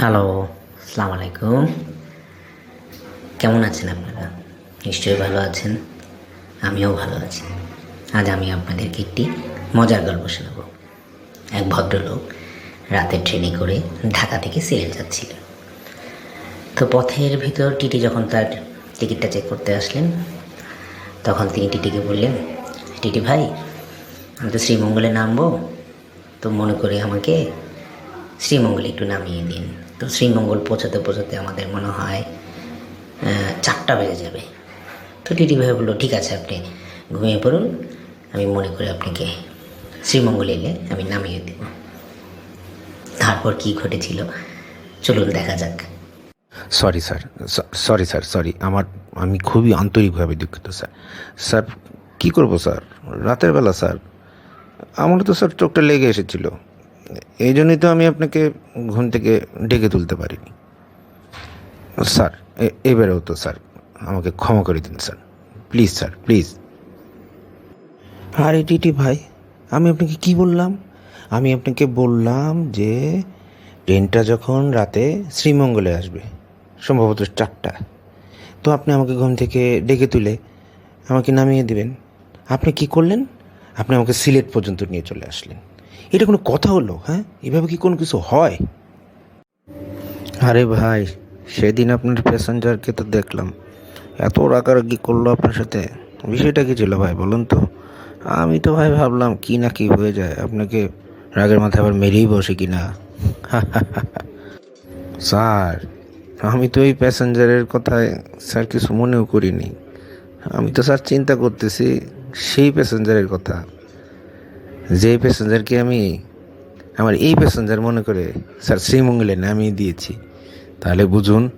Hello সালাম আলাইকুম কেমন আছেন আপনারা? নিশ্চয়ই ভালো আছেন। আমিও ভালো আছি। আজ আমি আপনাদেরকে একটি মজার গল্প শোনাব। এক ভদ্রলোক রাতের ট্রেনে করে ঢাকা থেকে সিলেট যাচ্ছিল তো পথের ভিতর টিটি যখন তার টিকিটটা চেক করতে আসলেন, তখন তিনি টিটিকে বললেন, টিটি ভাই, আমি তো শ্রীমঙ্গলে নামবো। তো মনে করে আমাকে শ্রীমঙ্গলে একটু নামিয়ে দিন তো শ্রীমঙ্গল পৌঁছাতে পৌঁছাতে আমাদের মনে হয় চারটা বেজে যাবে। তো টিটি ভাই বলল, ঠিক আছে আপনি ঘুমিয়ে পড়ুন। আমি মনে করে আপনাকে শ্রীমঙ্গল এলে আমি নামিয়ে দেব। তারপর কি ঘটেছিল? চলুন দেখা যাক। Sorry sir sorry sir sorry আমার, আমি খুবই আন্তরিকভাবে দুঃখিত স্যার স্যার কী করব স্যার রাতের বেলা স্যার আমার তো স্যার চোখটা লেগে এসেছিল। এই জন্যই তো আমি আপনাকে ঘুম থেকে ডেকে তুলতে পারিনি। স্যার এবারেও তো, স্যার, আমাকে ক্ষমা করে দিন, স্যার। Please sir, please. আরে টিটি ভাই, আমি আপনাকে কি বললাম? আমি আপনাকে বললাম যে ট্রেনটা যখন রাতে শ্রীমঙ্গলে আসবে, সম্ভবত চারটা, তো আপনি আমাকে ঘুম থেকে ডেকে তুলে আমাকে নামিয়ে দিবেন। আপনি কি করলেন? আপনি আমাকে সিলেট পর্যন্ত নিয়ে চলে আসলেন। এটা কোনো কথা হলো হ্যাঁ? এভাবে কি কোনো কিছু হয়? আরে ভাই, সেদিন আপনার প্যাসেঞ্জারকে তো দেখলাম। এত রাগারাগি করল আপনার সাথে। বিষয়টা কি ছিল ভাই, বলুন তো? আমি তো ভাই ভাবলাম, কি না কি হয়ে যায়? আপনাকে রাগের মাথায় আবার মেরেই বসে কি না? স্যার, আমি তো এই প্যাসেঞ্জারের কথায় স্যার কিছু মনেও করিনি। আমি তো স্যার চিন্তা করতেছি, সেই প্যাসেঞ্জারের কথা। যে প্যাসেঞ্জারকে আমি আমার এই প্যাসেঞ্জার মনে করে স্যার শ্রীমঙ্গলে নামিয়ে দিয়েছি, তাহলে বুঝুন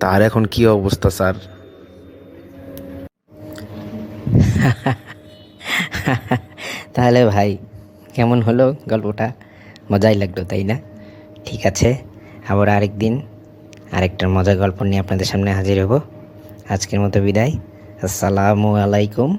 তার এখন কি অবস্থা, স্যার? তাহলে ভাই, কেমন হলো গল্পটা? মজাই লাগল, তাই না? ঠিক আছে, আবার আরেক দিন আরেকটা মজার গল্প নিয়ে আপনাদের সামনে হাজির হব। আজকের মতো বিদায়, আসসালামু আলাইকুম।